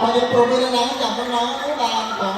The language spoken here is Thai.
ขอเรียนปรบมือดังๆให้กับน้องๆาของ